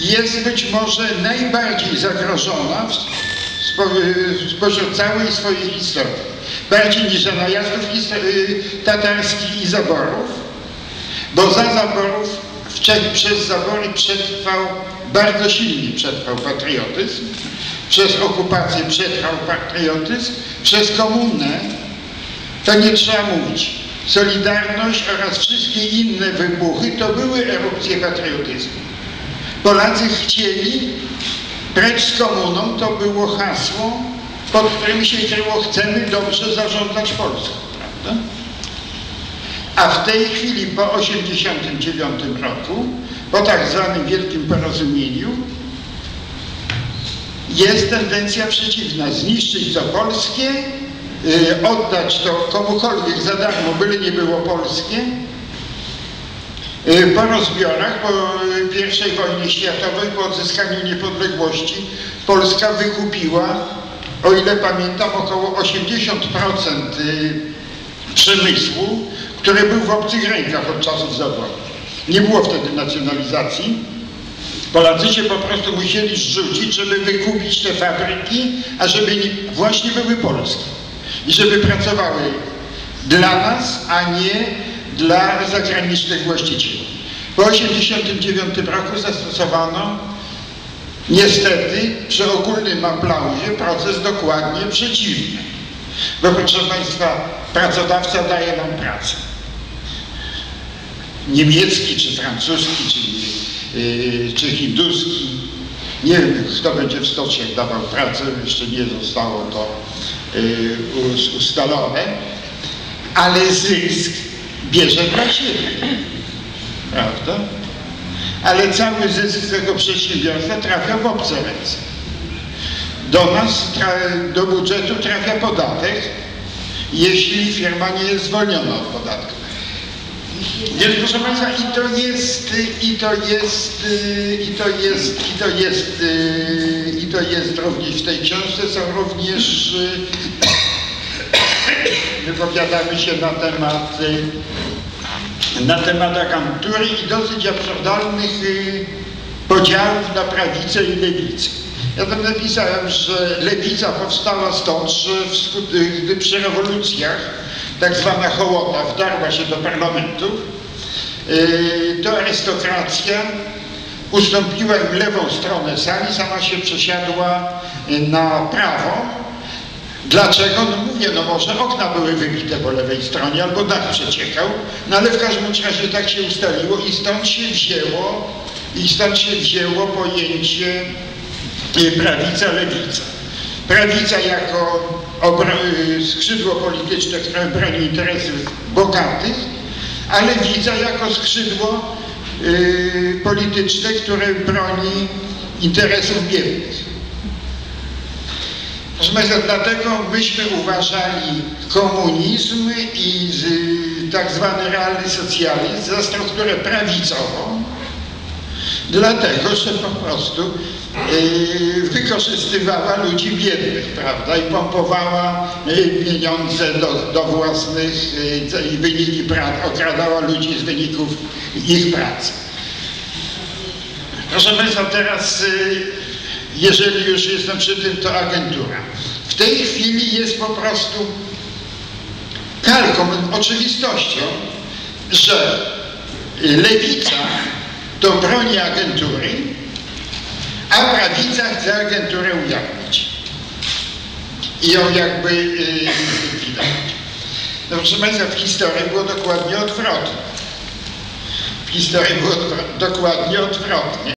jest być może najbardziej zagrożona spośród całej swojej historii. Bardziej niż za najazdów tatarskich i zaborów, bo za zaborów, przez zabory przetrwał, bardzo silnie przetrwał patriotyzm, przez okupację przetrwał patriotyzm, przez komunę, to nie trzeba mówić. Solidarność oraz wszystkie inne wybuchy to były erupcje patriotyzmu. Polacy chcieli, precz z komuną, to było hasło, pod którym się kryło chcemy dobrze zarządzać Polską, prawda? A w tej chwili po 1989 roku, po tak zwanym wielkim porozumieniu, jest tendencja przeciwna, zniszczyć to polskie, yy, oddać to komukolwiek za darmo, byle nie było polskie. Yy, po rozbiorach, po I wojnie światowej, po odzyskaniu niepodległości, Polska wykupiła, o ile pamiętam, około 80% yy, przemysłu, który był w obcych rękach od czasów zaboru. Nie było wtedy nacjonalizacji. Polacy się po prostu musieli zrzucić, żeby wykupić te fabryki, a żeby nie, właśnie były polskie. I żeby pracowały dla nas, a nie dla zagranicznych właścicieli. Po 1989 roku zastosowano niestety przy ogólnym aplauzie proces dokładnie przeciwny. Bo proszę Państwa, pracodawca daje nam pracę. Niemiecki, czy francuski, czy, yy, czy hinduski. Nie wiem, kto będzie w stoczniach dawał pracę, jeszcze nie zostało to yy, ustalone, ale zysk bierze dla siebie. Prawda? Ale cały zysk tego przedsiębiorstwa trafia w obce ręce. Do nas, do budżetu trafia podatek, jeśli firma nie jest zwolniona od podatku. Więc proszę Państwa, i to jest, i to jest, i to jest, i to jest, i to jest również w tej książce są również wypowiadamy się na temat na temat agentury i dosyć absurdalnych podziałów na prawicę i lewicę. Ja tam napisałem, że lewica powstała stąd, że gdy przy rewolucjach tak zwana hołota wdarła się do parlamentu, to arystokracja ustąpiła im lewą stronę sali, sama się przesiadła na prawą. Dlaczego? No mówię, no może okna były wybite po lewej stronie, albo dach przeciekał, no ale w każdym razie tak się ustaliło i stąd się wzięło, i stąd się wzięło pojęcie prawica, lewica. Prawica jako skrzydło polityczne, które broni interesów bogatych, a lewica jako skrzydło y, polityczne, które broni interesów biednych. Proszę Państwa, dlatego myśmy uważali komunizm i z, tak zwany realny socjalizm za strukturę prawicową, dlatego że po prostu yy, wykorzystywała ludzi biednych, prawda, i pompowała yy, pieniądze do, do własnych yy, wyniki pracy, okradała ludzi z wyników ich pracy. Proszę Państwa, teraz jeżeli już jestem przy tym, to agentura. W tej chwili jest po prostu kalką, oczywistością, że lewica to broni agentury, a prawica chce agenturę ujawnić i ją jakby zlikwidować. No proszę Państwa, w historii było dokładnie odwrotnie. W historii było dokładnie odwrotnie.